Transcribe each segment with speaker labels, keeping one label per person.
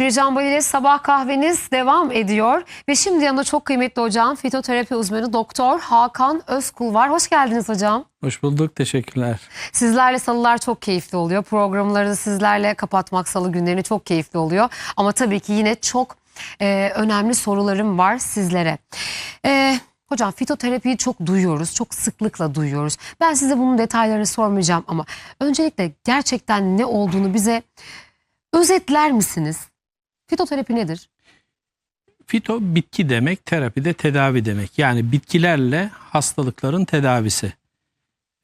Speaker 1: Bircan Bali ile sabah kahveniz devam ediyor. Ve şimdi yanında çok kıymetli hocam fitoterapi uzmanı Doktor Hakan Özkul var. Hoş geldiniz hocam.
Speaker 2: Hoş bulduk, teşekkürler.
Speaker 1: Sizlerle salılar çok keyifli oluyor. Programları sizlerle kapatmak salı günlerini çok keyifli oluyor. Ama tabii ki yine çok e, önemli sorularım var sizlere. E, hocam fitoterapiyi çok duyuyoruz, çok sıklıkla duyuyoruz. Ben size bunun detaylarını sormayacağım ama öncelikle gerçekten ne olduğunu bize özetler misiniz? Fitoterapi nedir?
Speaker 2: Fito bitki demek, terapi de tedavi demek. Yani bitkilerle hastalıkların tedavisi.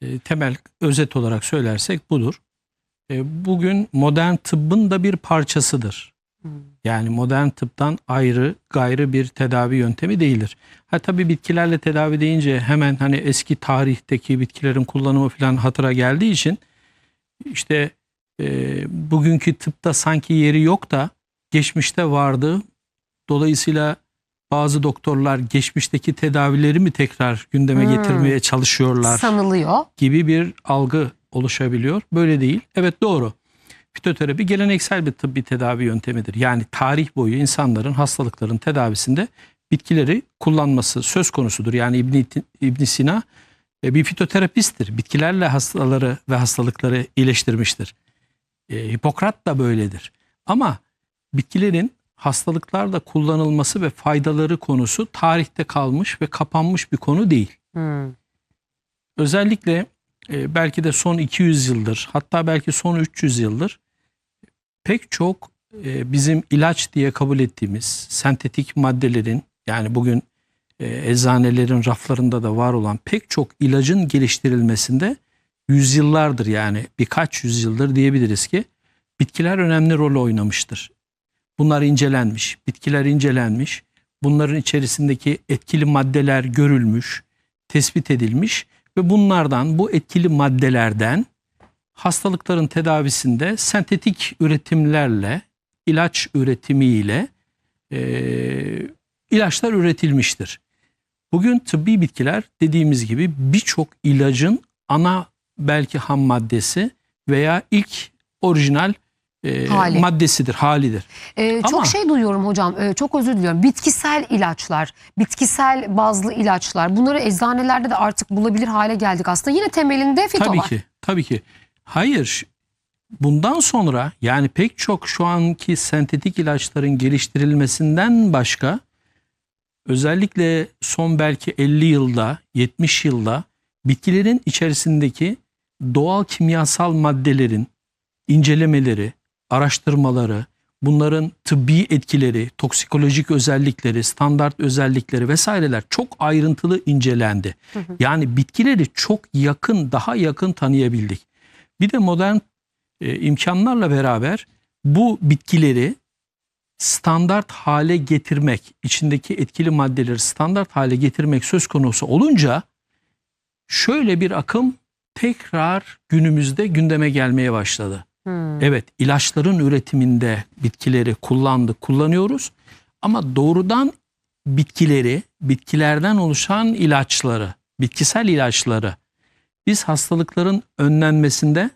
Speaker 2: E, temel özet olarak söylersek budur. E, bugün modern tıbbın da bir parçasıdır. Yani modern tıptan ayrı, gayrı bir tedavi yöntemi değildir. Ha tabii bitkilerle tedavi deyince hemen hani eski tarihteki bitkilerin kullanımı falan hatıra geldiği için işte e, bugünkü tıpta sanki yeri yok da geçmişte vardı. Dolayısıyla bazı doktorlar geçmişteki tedavileri mi tekrar gündeme
Speaker 1: Hmm.
Speaker 2: getirmeye çalışıyorlar
Speaker 1: Sanılıyor.
Speaker 2: gibi bir algı oluşabiliyor. Böyle değil. Evet doğru. Fitoterapi geleneksel bir tıbbi tedavi yöntemidir. Yani tarih boyu insanların hastalıkların tedavisinde bitkileri kullanması söz konusudur. Yani İbn, İbn Sina e, bir fitoterapisttir. Bitkilerle hastaları ve hastalıkları iyileştirmiştir. E, Hipokrat da böyledir. Ama bitkilerin hastalıklarda kullanılması ve faydaları konusu tarihte kalmış ve kapanmış bir konu değil.
Speaker 1: Hmm.
Speaker 2: Özellikle e, belki de son 200 yıldır hatta belki son 300 yıldır pek çok e, bizim ilaç diye kabul ettiğimiz sentetik maddelerin yani bugün e, eczanelerin raflarında da var olan pek çok ilacın geliştirilmesinde yüzyıllardır yani birkaç yüzyıldır diyebiliriz ki bitkiler önemli rol oynamıştır. Bunlar incelenmiş, bitkiler incelenmiş, bunların içerisindeki etkili maddeler görülmüş, tespit edilmiş ve bunlardan bu etkili maddelerden hastalıkların tedavisinde sentetik üretimlerle ilaç üretimiyle e, ilaçlar üretilmiştir. Bugün tıbbi bitkiler dediğimiz gibi birçok ilacın ana belki ham maddesi veya ilk orijinal e,
Speaker 1: Hali.
Speaker 2: maddesidir, halidir.
Speaker 1: Ee,
Speaker 2: Ama-
Speaker 1: Çok şey duyuyorum hocam. Ee, çok özür diliyorum. Bitkisel ilaçlar, bitkisel bazlı ilaçlar. Bunları eczanelerde de artık bulabilir hale geldik aslında. Yine temelinde fito
Speaker 2: Tabii
Speaker 1: var.
Speaker 2: ki, tabii ki. Hayır, bundan sonra yani pek çok şu anki sentetik ilaçların geliştirilmesinden başka özellikle son belki 50 yılda, 70 yılda bitkilerin içerisindeki doğal kimyasal maddelerin incelemeleri, araştırmaları, bunların tıbbi etkileri, toksikolojik özellikleri, standart özellikleri vesaireler çok ayrıntılı incelendi. Yani bitkileri çok yakın, daha yakın tanıyabildik. Bir de modern e, imkanlarla beraber bu bitkileri standart hale getirmek, içindeki etkili maddeleri standart hale getirmek söz konusu olunca şöyle bir akım tekrar günümüzde gündeme gelmeye başladı.
Speaker 1: Hmm.
Speaker 2: Evet ilaçların üretiminde bitkileri kullandık, kullanıyoruz. Ama doğrudan bitkileri, bitkilerden oluşan ilaçları, bitkisel ilaçları biz hastalıkların önlenmesinde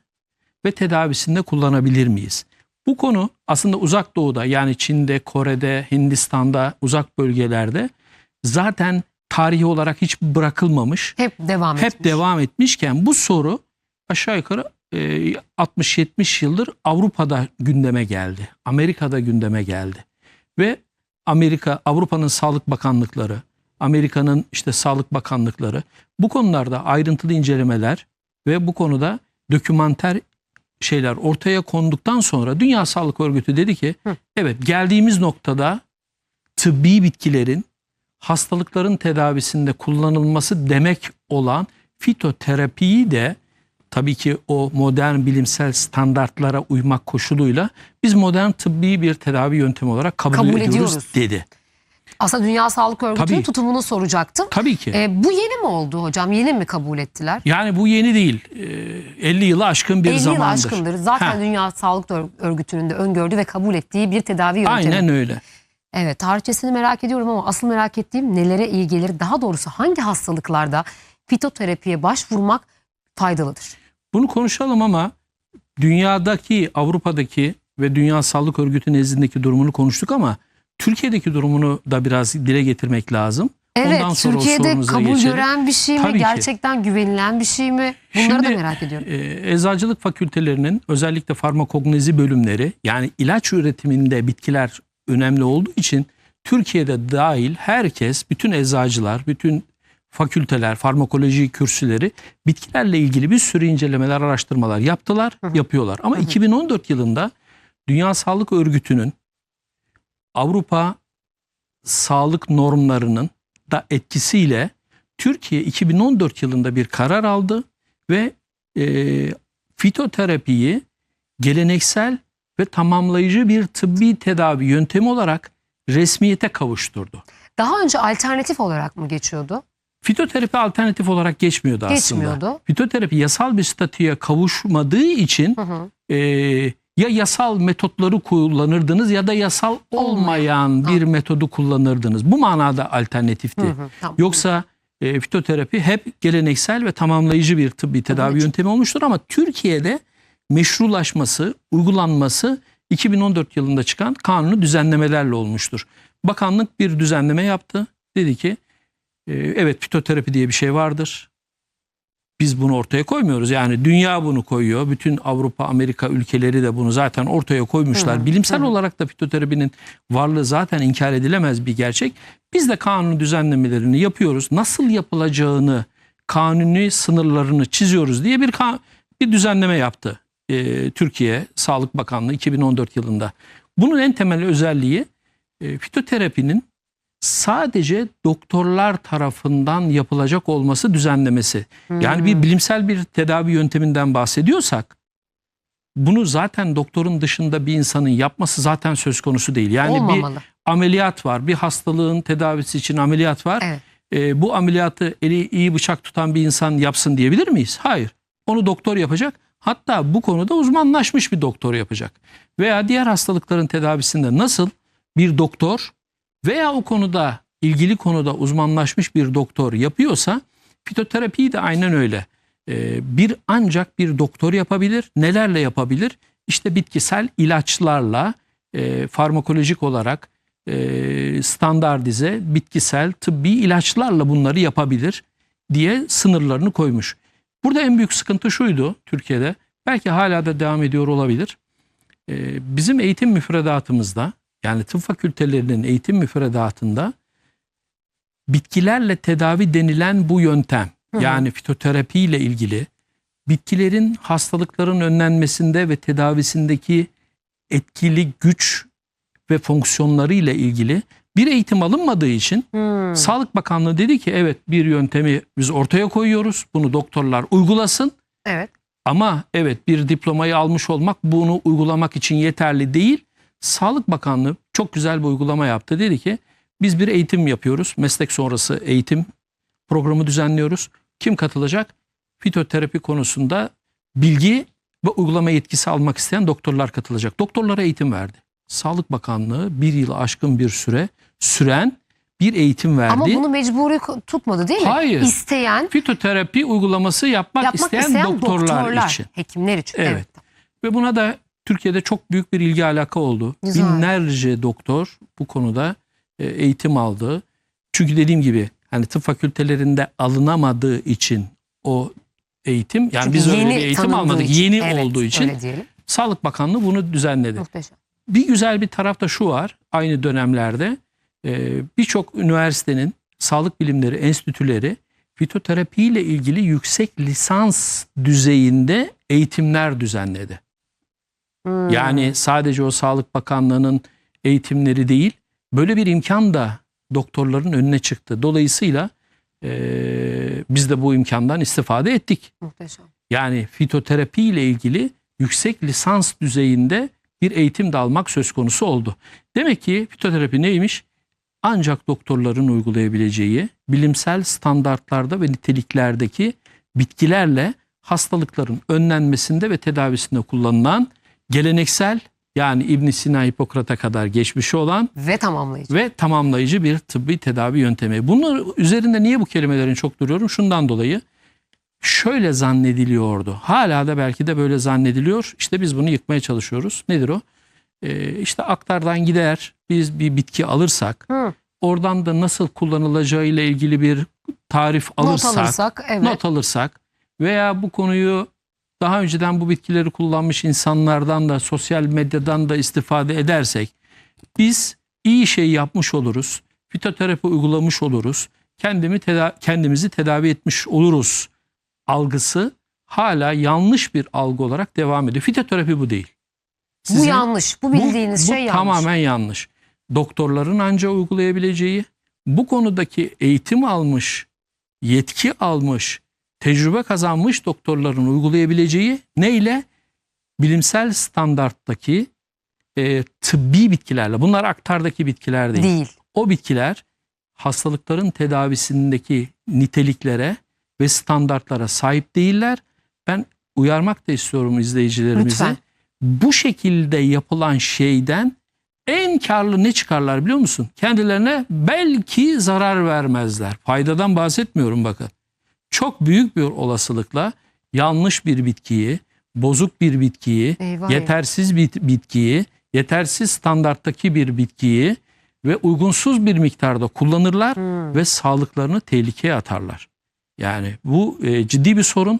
Speaker 2: ve tedavisinde kullanabilir miyiz? Bu konu aslında uzak doğuda yani Çin'de, Kore'de, Hindistan'da, uzak bölgelerde zaten tarihi olarak hiç bırakılmamış
Speaker 1: Hep devam
Speaker 2: hep
Speaker 1: etmiş.
Speaker 2: devam etmişken bu soru aşağı yukarı 60-70 yıldır Avrupa'da gündeme geldi. Amerika'da gündeme geldi. Ve Amerika, Avrupa'nın sağlık bakanlıkları, Amerika'nın işte sağlık bakanlıkları bu konularda ayrıntılı incelemeler ve bu konuda dokümanter şeyler ortaya konduktan sonra Dünya Sağlık Örgütü dedi ki
Speaker 1: Hı.
Speaker 2: evet geldiğimiz noktada tıbbi bitkilerin hastalıkların tedavisinde kullanılması demek olan fitoterapiyi de tabii ki o modern bilimsel standartlara uymak koşuluyla biz modern tıbbi bir tedavi yöntemi olarak kabul,
Speaker 1: Kabul
Speaker 2: ediyoruz,
Speaker 1: ediyoruz.
Speaker 2: dedi.
Speaker 1: Aslında Dünya Sağlık Örgütü'nün
Speaker 2: Tabii.
Speaker 1: tutumunu soracaktım.
Speaker 2: Tabii ki.
Speaker 1: Ee, bu yeni mi oldu hocam? Yeni mi kabul ettiler?
Speaker 2: yani bu yeni değil. Ee, 50 yılı aşkın bir
Speaker 1: 50 yıl
Speaker 2: zamandır.
Speaker 1: aşkındır. Zaten
Speaker 2: Ha.
Speaker 1: Dünya Sağlık Ör- Örgütü'nün de öngördüğü ve kabul ettiği bir tedavi yöntemi.
Speaker 2: Aynen öyle.
Speaker 1: Evet tarihçesini merak ediyorum ama asıl merak ettiğim nelere iyi gelir? Daha doğrusu hangi hastalıklarda fitoterapiye başvurmak faydalıdır?
Speaker 2: Bunu konuşalım ama dünyadaki, Avrupa'daki ve Dünya Sağlık Örgütü nezdindeki durumunu konuştuk ama Türkiye'deki durumunu da biraz dile getirmek lazım.
Speaker 1: Evet,
Speaker 2: Ondan sonra
Speaker 1: Türkiye'de kabul
Speaker 2: geçelim.
Speaker 1: gören bir şey mi?
Speaker 2: Tabii ki.
Speaker 1: Gerçekten güvenilen bir şey mi? Bunları da
Speaker 2: Şimdi,
Speaker 1: merak ediyorum.
Speaker 2: e, eczacılık fakültelerinin özellikle farmakognezi bölümleri yani ilaç üretiminde bitkiler önemli olduğu için Türkiye'de dahil herkes, bütün eczacılar, bütün fakülteler, farmakoloji kürsüleri bitkilerle ilgili bir sürü incelemeler, araştırmalar yaptılar, yapıyorlar. Ama 2014 yılında Dünya Sağlık Örgütü'nün Avrupa sağlık normlarının da etkisiyle Türkiye 2014 yılında bir karar aldı ve e, fitoterapiyi geleneksel ve tamamlayıcı bir tıbbi tedavi yöntemi olarak resmiyete kavuşturdu.
Speaker 1: Daha önce alternatif olarak mı geçiyordu?
Speaker 2: Fitoterapi alternatif olarak geçmiyordu aslında.
Speaker 1: Geçmiyordu.
Speaker 2: Fitoterapi yasal bir statüye kavuşmadığı için
Speaker 1: Hı hı.
Speaker 2: e, ya yasal metotları kullanırdınız ya da yasal olmayan bir metodu kullanırdınız. Bu manada alternatifti.
Speaker 1: Hı hı. Tamam.
Speaker 2: Yoksa e, fitoterapi hep geleneksel ve tamamlayıcı bir tıbbi tedavi
Speaker 1: Evet.
Speaker 2: yöntemi olmuştur ama Türkiye'de meşrulaşması, uygulanması 2014 yılında çıkan kanunu düzenlemelerle olmuştur. Bakanlık bir düzenleme yaptı. Dedi ki evet fitoterapi diye bir şey vardır. Biz bunu ortaya koymuyoruz. Yani dünya bunu koyuyor. Bütün Avrupa, Amerika ülkeleri de bunu zaten ortaya koymuşlar.
Speaker 1: Hı
Speaker 2: Bilimsel
Speaker 1: hı
Speaker 2: olarak da fitoterapinin varlığı zaten inkar edilemez bir gerçek. Biz de kanun düzenlemelerini yapıyoruz. Nasıl yapılacağını, kanuni sınırlarını çiziyoruz diye bir bir düzenleme yaptı e, Türkiye Sağlık Bakanlığı 2014 yılında. Bunun en temel özelliği e, fitoterapinin sadece doktorlar tarafından yapılacak olması düzenlemesi. Yani bir bilimsel bir tedavi yönteminden bahsediyorsak bunu zaten doktorun dışında bir insanın yapması zaten söz konusu değil. Yani bir
Speaker 1: Olmamalı.
Speaker 2: ameliyat var. Bir hastalığın tedavisi için ameliyat var.
Speaker 1: Evet.
Speaker 2: E, bu ameliyatı eli iyi bıçak tutan bir insan yapsın diyebilir miyiz? Hayır. Onu doktor yapacak. Hatta bu konuda uzmanlaşmış bir doktor yapacak. Veya diğer hastalıkların tedavisinde nasıl bir doktor veya o konuda ilgili konuda uzmanlaşmış bir doktor yapıyorsa fitoterapiyi de aynen öyle. E, bir ancak bir doktor yapabilir. Nelerle yapabilir? İşte bitkisel ilaçlarla e, farmakolojik olarak e, standartize bitkisel tıbbi ilaçlarla bunları yapabilir diye sınırlarını koymuş. Burada en büyük sıkıntı şuydu Türkiye'de belki hala da devam ediyor olabilir. E, bizim eğitim müfredatımızda yani tıp fakültelerinin eğitim müfredatında bitkilerle tedavi denilen bu yöntem
Speaker 1: Hı hı.
Speaker 2: yani fitoterapi ile ilgili bitkilerin hastalıkların önlenmesinde ve tedavisindeki etkili güç ve fonksiyonları ile ilgili bir eğitim alınmadığı için
Speaker 1: Hmm.
Speaker 2: Sağlık Bakanlığı dedi ki evet bir yöntemi biz ortaya koyuyoruz. Bunu doktorlar uygulasın.
Speaker 1: Evet.
Speaker 2: Ama evet bir diplomayı almış olmak bunu uygulamak için yeterli değil. Sağlık Bakanlığı çok güzel bir uygulama yaptı. Dedi ki biz bir eğitim yapıyoruz. Meslek sonrası eğitim programı düzenliyoruz. Kim katılacak? Fitoterapi konusunda bilgi ve uygulama yetkisi almak isteyen doktorlar katılacak. Doktorlara eğitim verdi. Sağlık Bakanlığı bir yılı aşkın bir süre süren bir eğitim verdi.
Speaker 1: Ama bunu mecburi tutmadı değil mi?
Speaker 2: Hayır.
Speaker 1: İsteyen,
Speaker 2: Fitoterapi uygulaması yapmak,
Speaker 1: yapmak
Speaker 2: isteyen,
Speaker 1: isteyen,
Speaker 2: doktorlar,
Speaker 1: doktorlar,
Speaker 2: için.
Speaker 1: hekimler için.
Speaker 2: Evet.
Speaker 1: Evet.
Speaker 2: Ve buna da Türkiye'de çok büyük bir ilgi alaka oldu.
Speaker 1: Güzel.
Speaker 2: Binlerce doktor bu konuda e, eğitim aldı. Çünkü dediğim gibi hani tıp fakültelerinde alınamadığı için o eğitim yani
Speaker 1: Çünkü
Speaker 2: biz öyle bir eğitim almadık.
Speaker 1: için.
Speaker 2: Yeni
Speaker 1: Evet,
Speaker 2: olduğu için. Sağlık Bakanlığı bunu düzenledi.
Speaker 1: Muhteşem.
Speaker 2: Bir güzel bir taraf da şu var. Aynı dönemlerde e, birçok üniversitenin sağlık bilimleri enstitüleri fitoterapi ile ilgili yüksek lisans düzeyinde eğitimler düzenledi.
Speaker 1: Hmm.
Speaker 2: Yani sadece o Sağlık Bakanlığı'nın eğitimleri değil, böyle bir imkan da doktorların önüne çıktı. Dolayısıyla e, biz de bu imkandan istifade ettik.
Speaker 1: Muhteşem.
Speaker 2: Yani fitoterapi ile ilgili yüksek lisans düzeyinde bir eğitim de almak söz konusu oldu. Demek ki fitoterapi neymiş? Ancak doktorların uygulayabileceği bilimsel standartlarda ve niteliklerdeki bitkilerle hastalıkların önlenmesinde ve tedavisinde kullanılan geleneksel yani İbn Sina Hipokrat'a kadar geçmişi olan
Speaker 1: Ve tamamlayıcı.
Speaker 2: ve tamamlayıcı bir tıbbi tedavi yöntemi. Bunlar üzerinde niye bu kelimelerin çok duruyorum? Şundan dolayı şöyle zannediliyordu. Hala da belki de böyle zannediliyor. İşte biz bunu yıkmaya çalışıyoruz. Nedir o? e, işte aktardan gider biz bir bitki alırsak
Speaker 1: Hı.
Speaker 2: oradan da nasıl kullanılacağı ile ilgili bir tarif alırsak,
Speaker 1: Not alırsak evet.
Speaker 2: not alırsak veya bu konuyu daha önceden bu bitkileri kullanmış insanlardan da sosyal medyadan da istifade edersek biz iyi şey yapmış oluruz. Fitoterapi uygulamış oluruz. Kendimi teda- kendimizi tedavi etmiş oluruz algısı hala yanlış bir algı olarak devam ediyor. Fitoterapi bu değil.
Speaker 1: bu
Speaker 2: Sizin-
Speaker 1: yanlış. Bu bildiğiniz
Speaker 2: bu
Speaker 1: şey yanlış.
Speaker 2: tamamen yanlış. Doktorların anca uygulayabileceği, bu konudaki eğitim almış, yetki almış, tecrübe kazanmış doktorların uygulayabileceği neyle? Bilimsel standarttaki e, tıbbi bitkilerle. Bunlar aktardaki bitkiler değil.
Speaker 1: Değil.
Speaker 2: O bitkiler hastalıkların tedavisindeki niteliklere ve standartlara sahip değiller. Ben uyarmak da istiyorum izleyicilerimize.
Speaker 1: Lütfen.
Speaker 2: Bu şekilde yapılan şeyden en karlı ne çıkarlar biliyor musun? Kendilerine belki zarar vermezler. Faydadan bahsetmiyorum bakın. Çok büyük bir olasılıkla yanlış bir bitkiyi, bozuk bir bitkiyi,
Speaker 1: Eyvah.
Speaker 2: yetersiz bir bitkiyi, yetersiz standarttaki bir bitkiyi ve uygunsuz bir miktarda kullanırlar
Speaker 1: Hmm.
Speaker 2: ve sağlıklarını tehlikeye atarlar. Yani bu e, ciddi bir sorun,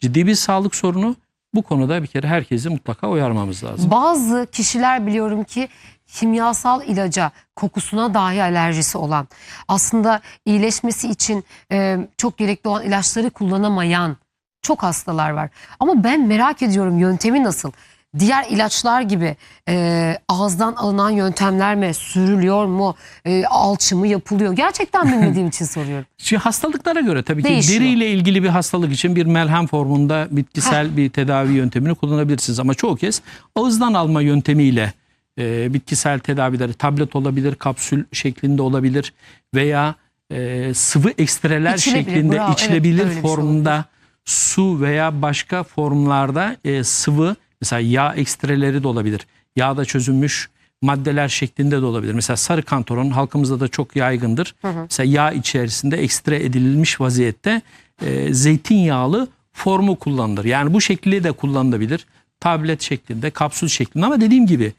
Speaker 2: ciddi bir sağlık sorunu. Bu konuda bir kere herkesi mutlaka uyarmamız lazım.
Speaker 1: Bazı kişiler biliyorum ki kimyasal ilaca, kokusuna dahi alerjisi olan, aslında iyileşmesi için e, çok gerekli olan ilaçları kullanamayan çok hastalar var. Ama ben merak ediyorum yöntemi nasıl? Diğer ilaçlar gibi e, ağızdan alınan yöntemler mi, sürülüyor mu, e, alçı mı yapılıyor? Gerçekten bilmediğim için soruyorum.
Speaker 2: Şimdi hastalıklara göre tabii ki
Speaker 1: Değişiyor.
Speaker 2: deriyle ilgili bir hastalık için bir melhem formunda bitkisel bir tedavi yöntemini kullanabilirsiniz. Ama çoğu kez ağızdan alma yöntemiyle e, bitkisel tedavileri tablet olabilir, kapsül şeklinde olabilir veya e, sıvı ekstreler
Speaker 1: İçilebilir,
Speaker 2: şeklinde
Speaker 1: bravo. Evet,
Speaker 2: içilebilir
Speaker 1: öyle bir şey
Speaker 2: formda su veya başka formlarda e, sıvı mesela yağ ekstreleri de olabilir. Yağda çözülmüş maddeler şeklinde de olabilir. Mesela sarı kantaron halkımızda da çok yaygındır. Mesela yağ içerisinde ekstre edilmiş vaziyette e, zeytinyağlı formu kullanılır. Yani bu şekilde de kullanılabilir. Tablet şeklinde, kapsül şeklinde ama dediğim gibi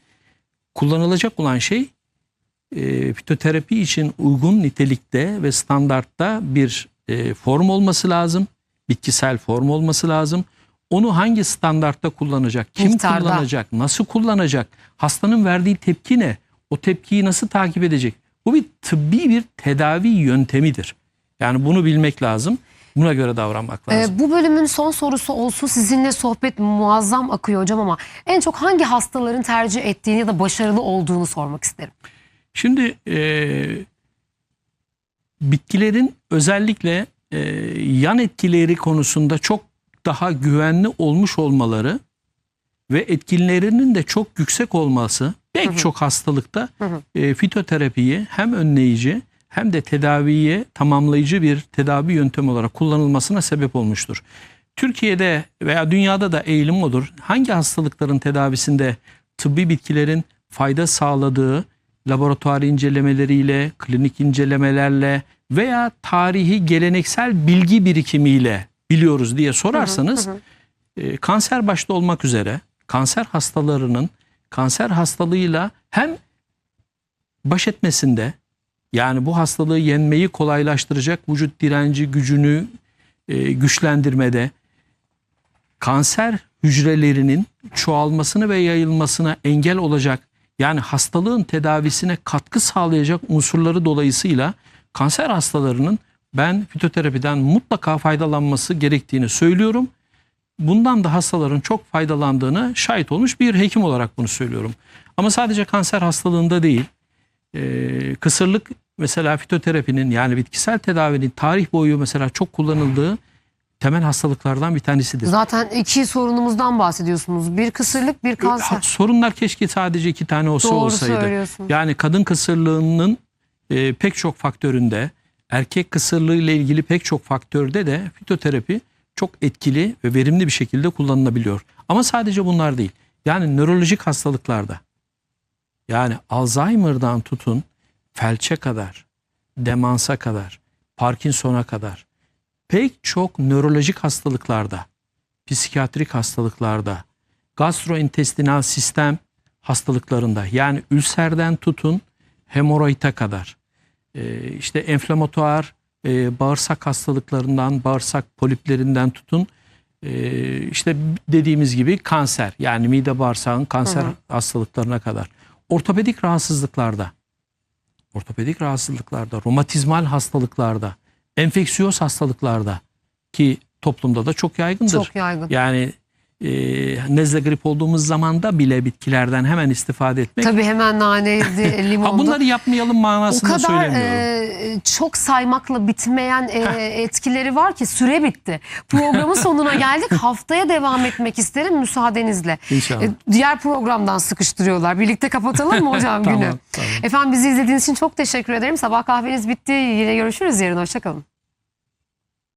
Speaker 2: kullanılacak olan şey e, fitoterapi için uygun nitelikte ve standartta bir e, form olması lazım. Bitkisel form olması lazım. Onu hangi standartta kullanacak, kim
Speaker 1: Miktarda.
Speaker 2: kullanacak, nasıl kullanacak, hastanın verdiği tepki ne, o tepkiyi nasıl takip edecek? Bu bir tıbbi bir tedavi yöntemidir. Yani bunu bilmek lazım. Buna göre davranmak lazım.
Speaker 1: Ee, bu bölümün son sorusu olsun. Sizinle sohbet muazzam akıyor hocam ama en çok hangi hastaların tercih ettiğini ya da başarılı olduğunu sormak isterim.
Speaker 2: Şimdi e, bitkilerin özellikle e, yan etkileri konusunda çok daha güvenli olmuş olmaları ve etkilerinin de çok yüksek olması pek çok hastalıkta e, fitoterapiyi hem önleyici hem de tedaviye tamamlayıcı bir tedavi yöntemi olarak kullanılmasına sebep olmuştur. Türkiye'de veya dünyada da eğilim odur. Hangi hastalıkların tedavisinde tıbbi bitkilerin fayda sağladığı laboratuvar incelemeleriyle, klinik incelemelerle veya tarihi geleneksel bilgi birikimiyle biliyoruz diye sorarsanız e, kanser başta olmak üzere kanser hastalarının kanser hastalığıyla hem baş etmesinde yani bu hastalığı yenmeyi kolaylaştıracak vücut direnci gücünü e, güçlendirmede kanser hücrelerinin çoğalmasını ve yayılmasına engel olacak yani hastalığın tedavisine katkı sağlayacak unsurları dolayısıyla kanser hastalarının ben fitoterapiden mutlaka faydalanması gerektiğini söylüyorum. Bundan da hastaların çok faydalandığını şahit olmuş bir hekim olarak bunu söylüyorum. Ama sadece kanser hastalığında değil, e, kısırlık mesela fitoterapinin yani bitkisel tedavinin tarih boyu mesela çok kullanıldığı temel hastalıklardan bir tanesidir.
Speaker 1: Zaten iki sorunumuzdan bahsediyorsunuz. Bir kısırlık, bir
Speaker 2: Ha,
Speaker 1: kanser.
Speaker 2: Sorunlar keşke sadece iki tane olsa
Speaker 1: Doğru
Speaker 2: olsaydı. Yani kadın kısırlığının e, pek çok faktöründe, erkek kısırlığı ile ilgili pek çok faktörde de fitoterapi çok etkili ve verimli bir şekilde kullanılabiliyor. Ama sadece bunlar değil. Yani nörolojik hastalıklarda, yani Alzheimer'dan tutun felçe kadar, demansa kadar, Parkinson'a kadar pek çok nörolojik hastalıklarda, psikiyatrik hastalıklarda, gastrointestinal sistem hastalıklarında yani ülserden tutun hemoroide kadar e, işte enflamatuar e, bağırsak hastalıklarından bağırsak poliplerinden tutun e, işte dediğimiz gibi kanser yani mide bağırsağın kanser
Speaker 1: Hı hı.
Speaker 2: hastalıklarına kadar ortopedik rahatsızlıklarda ortopedik rahatsızlıklarda romatizmal hastalıklarda enfeksiyöz hastalıklarda ki toplumda da çok yaygındır.
Speaker 1: Çok yaygın.
Speaker 2: Yani e, nezle grip olduğumuz zaman da bile bitkilerden hemen istifade etmek.
Speaker 1: Tabii hemen naneydi,
Speaker 2: Ha,
Speaker 1: limondu.
Speaker 2: bunları yapmayalım
Speaker 1: o
Speaker 2: manasında
Speaker 1: kadar
Speaker 2: söylemiyorum.
Speaker 1: e, çok saymakla bitmeyen e, etkileri var ki süre bitti. Programın sonuna geldik. Haftaya devam etmek isterim müsaadenizle.
Speaker 2: İnşallah.
Speaker 1: E, diğer programdan sıkıştırıyorlar. Birlikte kapatalım mı hocam
Speaker 2: Tamam,
Speaker 1: günü?
Speaker 2: tamam.
Speaker 1: Efendim bizi izlediğiniz için çok teşekkür ederim. Sabah kahveniz bitti. Yine görüşürüz yarın. Hoşçakalın.